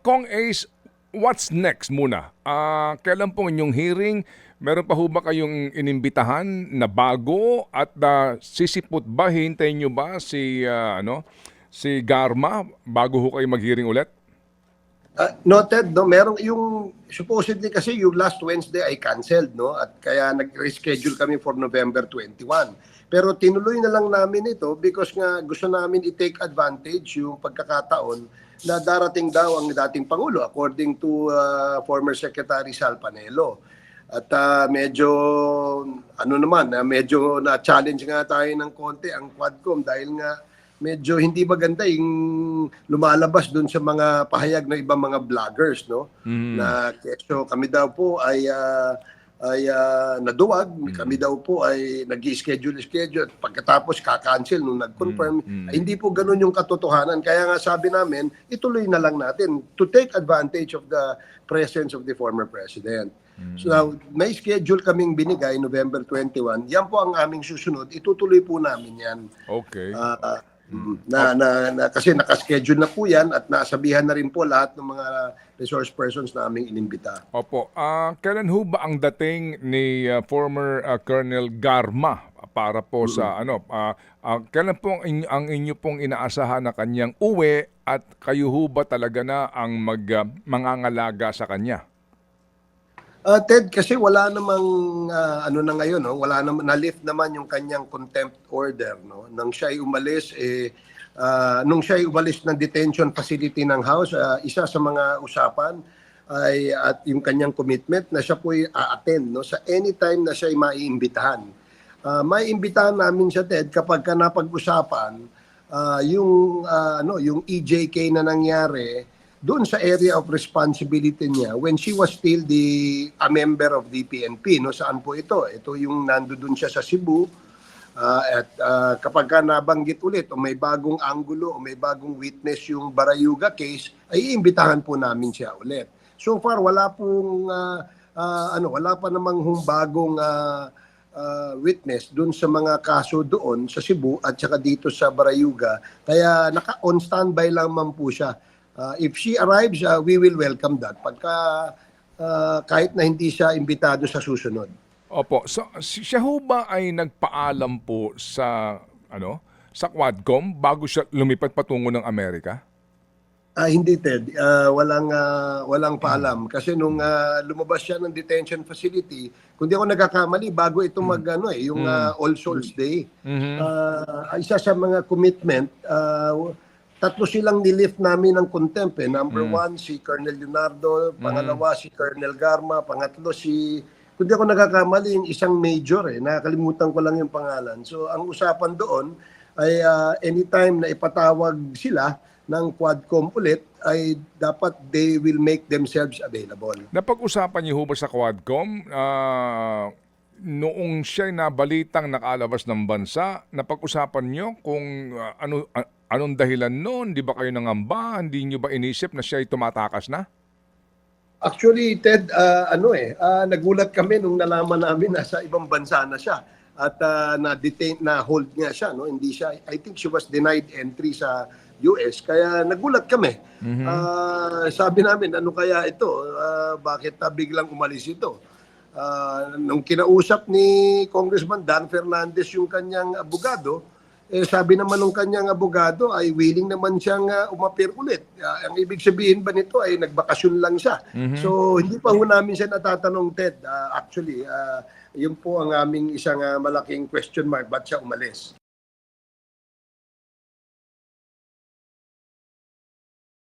Kong Ace, what's next muna? Ah, kailan po inyong hearing? Meron pa ho ba kayong inimbitahan na bago at ah, sisipot ba hintayin nyo ba si ah, ano si Garma bago ho kayo mag-hearing ulit? Uh, noted, no? Merong yung supposedly kasi yung last Wednesday ay canceled, no? At kaya nag-reschedule kami for November 21. Pero tinuloy na lang namin ito because nga gusto namin i-take advantage yung pagkakataon na darating daw ang dating Pangulo according to uh, former Secretary Sal Panelo. At uh, medyo ano naman, uh, medyo na-challenge nga tayo ng konti ang Quadcom dahil nga medyo hindi maganda yung lumalabas doon sa mga pahayag ng ibang mga vloggers no? Na kesyo kami daw po ay ah, ay ah, naduwag. Kami daw po ay nag-schedule schedule. At pagkatapos ka-cancel nung nag-confirm. Ay hindi po ganoon yung katotohanan. Kaya nga sabi namin ituloy na lang natin to take advantage of the presence of the former president. So now, may schedule kaming binigay November 21. Yan po ang aming susunod. Itutuloy po namin yan. Okay. Mm, na, na, na kasi nakaschedule na po yan at nasabihan na rin po lahat ng mga resource persons na aming inimbita. Opo. Ah, kailan ho ba ang dating ni ah, former ah, Colonel Garma para po sa ano ah, ah, kailan po ang, inyo, ang inyo pong inaasahan na kanyang uwi at kayo ho ba talaga na ang mag ah, mangangalaga sa kanya? Ah, Ted, kasi wala namang ah, ano na ngayon, no? wala naman na-lift naman yung kanyang contempt order, no? Nang siya ay umalis eh ah, nung siya ay umalis ng detention facility ng house, ah, isa sa mga usapan ay at yung kanyang commitment na siya po ay a-attend no sa anytime na siya ay maiimbitahan. Ah, maiimbitahan namin siya Ted kapag ka napag-usapan ah, yung ah, ano yung EJK na nangyari doon sa area of responsibility niya when she was still the a member of the PNP no saan po ito? Ito yung nandoon siya sa Cebu. Ah, at ah, kapag ka nabanggit ulit o may bagong anggulo o may bagong witness yung Barayuga case ay iimbitahan po namin siya ulit. So far wala pong ah, ah, ano wala pa namang hung bagong ah, ah, witness doon sa mga kaso doon sa Cebu at saka dito sa Barayuga. Kaya naka on standby lang man po siya Uh, if she arrives, uh, we will welcome that. Pagka uh, kahit na hindi siya imbitado sa susunod. Opo. So si- siya ho ba ay nagpaalam po sa ano sa Quadcom bago siya lumipat patungo ng Amerika? Ah, hindi Ted, Ah, walang ah, walang paalam kasi nung ah, lumabas siya ng detention facility, kung di ako nagkakamali bago ito mag ano eh, yung ah, All Souls Day. Ah, isa sa mga commitment ah, tatlo silang nilift namin ng contempt eh. Number one, si Colonel Leonardo. Pangalawa, si Colonel Garma. Pangatlo, si... Kung di ako nagkakamali, yung isang major eh. Nakakalimutan ko lang yung pangalan. So, ang usapan doon ay ah, anytime na ipatawag sila ng Quadcom ulit, ay dapat they will make themselves available. Napag-usapan niyo ho ba sa Quadcom ah, noong siya'y nabalitang nakalabas ng bansa, napag-usapan niyo kung ah, ano ah, anong dahilan noon? Di ba kayo nangamba? Hindi niyo ba inisip na siya'y tumatakas na? Actually, Ted, ah, ano eh, ah, nagulat kami nung nalaman namin na sa ibang bansa na siya at ah, na detain na hold nga siya no hindi siya I think she was denied entry sa US kaya nagulat kami Ah, sabi namin ano kaya ito Ah, bakit ah, biglang umalis ito Ah, nung kinausap ni Congressman Dan Fernandez yung kanyang abogado eh, sabi naman ng kanyang abogado ay willing naman siyang uh, umapir ulit. Ah, ang ibig sabihin ba nito ay nagbakasyon lang siya. So hindi pa ho namin siya natatanong Ted. Ah, actually, ah, yun po ang aming isang ah, malaking question mark ba't siya umalis.